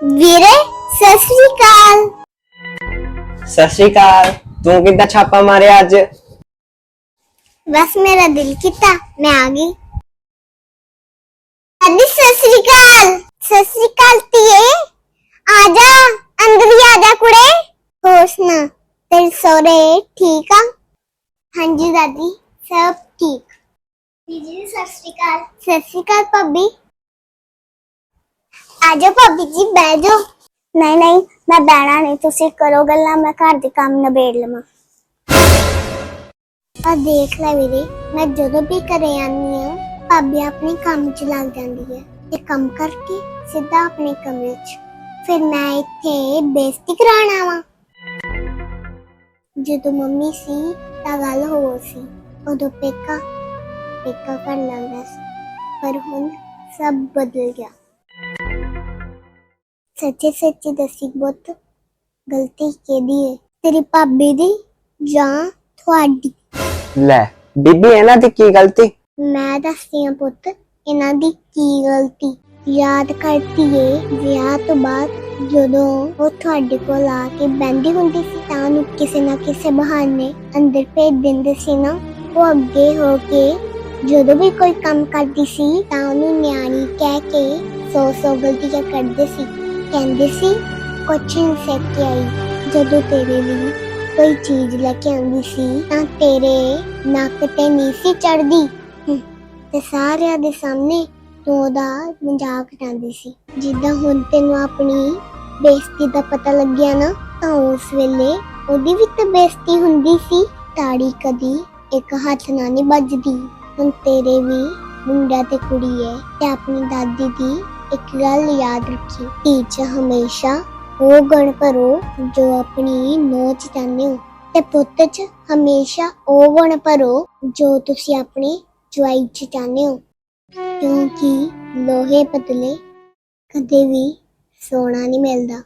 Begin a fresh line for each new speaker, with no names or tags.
ਵੀਰੇ ਸਤਿ ਸ੍ਰੀ ਅਕਾਲ।
ਸਤਿ ਸ਼੍ਰੀ ਅਕਾਲ। ਤੂੰ ਕਿੱਦਾਂ ਛਾਪਾ ਮਾਰਿਆ ਅੱਜ?
ਬਸ ਮੇਰਾ ਦਿਲ ਕੀਤਾ ਮੈਂ ਆ ਗਈ। ਸਤਿ ਸ੍ਰੀ ਅਕਾਲ। ਸਤਿ ਸ੍ਰੀ ਅਕਾਲ ਧੀਏ। ਆ ਜਾ ਅੰਦਰ ਹੀ ਆ ਜਾ ਕੁੜੇ। ਹੋਰ ਸੁਣਾ ਤੇਰੇ ਸੋਰੇ ਠੀਕ ਆ? ਹਾਂਜੀ ਦਾਦੀ ਸਭ ਠੀਕ। ਦੀਦੀ ਸਤਿ ਸ੍ਰੀ ਅਕਾਲ। ਸਤਿ ਸ੍ਰੀ ਅਕਾਲ ਭਾਬੀ। ਆ ਭਾਬੀ ਜੀ, ਬਹਿ ਜਾਓ। ਨਹੀਂ ਨਹੀਂ, ਮੈਂ ਬਹਿਣਾ ਨਹੀਂ, ਤੁਸੀਂ ਕਰੋ ਗੱਲਾਂ, ਮੈਂ ਘਰ ਦੇ ਕੰਮ ਨਿਬੇੜ ਲਵਾਂ। ਆ ਦੇਖ ਲੈ ਵੀਰੇ, ਮੈਂ ਜਦੋਂ ਵੀ ਘਰੇ ਆਨੀ ਆ ਭਾਬੀ ਆਪਣੇ ਕੰਮ 'ਚ ਲੱਗ ਜਾਂਦੀ ਹੈ। ਤੇ ਕੰਮ ਕਰਕੇ ਸਿੱਧਾ ਆਪਣੇ ਕਮਰੇ 'ਚ। ਫਿਰ ਮੈਂ ਇੱਥੇ ਬੇਇੱਜ਼ਤੀ ਕਰਾਉਣ ਵਾ ਜਦੋਂ ਮੰਮੀ ਸੀ, ਤਾਂ ਗੱਲ ਹੋਰ ਸੀ। ਉਦੋਂ ਪੇਕਾ ਪੇਕਾ ਕਰ ਲੈਂਦਾ ਸੀ। ਪਰ ਹੁਣ ਸਭ ਬਦਲ ਗਿਆ। ਸੱਚੇ ਸੱਚੇ ਦੱਸੀ ਬਹੁਤ ਗਲਤੀ ਕਿਹਦੀ ਹੈ ਤੇਰੀ ਭਾਬੀ ਦੀ ਜਾਂ ਤੁਹਾਡੀ?
ਲੈ ਬੀਬੀ ਇਹਨਾਂ ਦੀ ਕੀ ਗਲਤੀ?
ਮੈਂ ਦੱਸਦੀ ਹਾਂ ਪੁੱਤ ਇਹਨਾਂ ਦੀ ਕੀ ਗਲਤੀ? ਯਾਦ ਕਰਦੀ ਏ ਵਿਆਹ ਤੋਂ ਬਾਅਦ ਜਦੋਂ ਉਹ ਤੁਹਾਡੇ ਕੋਲ ਆ ਕੇ ਬੈੰਦੀ ਹੁੰਦੀ ਸੀ ਤਾਂ ਉਹਨੂੰ ਕਿਸੇ ਨਾ ਕਿਸੇ ਬਹਾਨੇ ਅੰਦਰ ਭੇਜ ਦਿੰਦੇ ਸੀ ਨਾ। ਉਹ ਅੱਗੇ ਹੋ ਕੇ ਜਦੋਂ ਵੀ ਕੋਈ ਕੰਮ ਕਰਦੀ ਸੀ ਤਾਂ ਉਹਨੂੰ ਨਿਆਣੀ ਕਹਿ ਕੇ ਸੌ ਸੌ ਗਲਤੀਆਂ ਕਰਦੇ ਸੀ। ਕਹਿੰਦੀ ਸੀ, ਕੁਛ ਨਹੀਂ ਸਿੱਖ ਆਈ। ਜਦੋਂ ਤੇਰੇ ਲਈ ਕੋਈ ਚੀਜ਼ ਲੈ ਕੇ ਆਉਂਦੀ ਸੀ, ਤਾਂ ਤੇਰੇ ਨੱਕ ਤੇ ਨਹੀਂ ਸੀ ਚੜਦੀ ਤੇ ਸਾਰਿਆਂ ਦੇ ਸਾਹਮਣੇ ਤੂੰ ਉਹਦਾ ਮਜ਼ਾਕ ਉਡਾਉਂਦੀ ਸੀ। ਜਿੱਦਾਂ ਹੁਣ ਤੈਨੂੰ ਆਪਣੀ ਬੇਇੱਜ਼ਤੀ ਦਾ ਪਤਾ ਲੱਗਿਆ ਨਾ, ਤਾਂ ਉਸ ਵੇਲੇ ਉਹਦੀ ਵੀ ਤਾਂ ਬੇਇੱਜ਼ਤੀ ਹੁੰਦੀ ਸੀ। ਤਾੜੀ ਕਦੀ ਇੱਕ ਹੱਥ ਨਾਲ ਨਹੀਂ ਵੱਜਦੀ। ਹੁਣ ਤੇਰੇ ਵੀ ਮੁੰਡਾ ਤੇ ਕੁੜੀ ਹੈ ਤੇ ਆਪਣੀ ਦਾਦੀ ਦੀ ਇੱਕ ਗੱਲ ਯਾਦ ਰੱਖੀ। ਧੀ 'ਚ ਹਮੇਸ਼ਾ ਉਹ ਗੁਣ ਭਰੋ ਜੋ ਆਪਣੀ ਨੋਚ ਚਾਹੁੰਦੇ ਹੋ ਤੇ ਪੁੱਤ 'ਚ ਹਮੇਸ਼ਾ ਉਹ ਗੁਣ ਭਰੋ ਜੋ ਤੁਸੀਂ ਆਪਣੀ ਜਵਾਈ 'ਚ ਚਾਹੁੰਦੇ ਹੋ ਕਿਉਂਕਿ ਲੋਹੇ ਪਤਲੇ ਕਦੇ ਵੀ ਸੋਨਾ ਨਹੀਂ ਮਿਲਦਾ।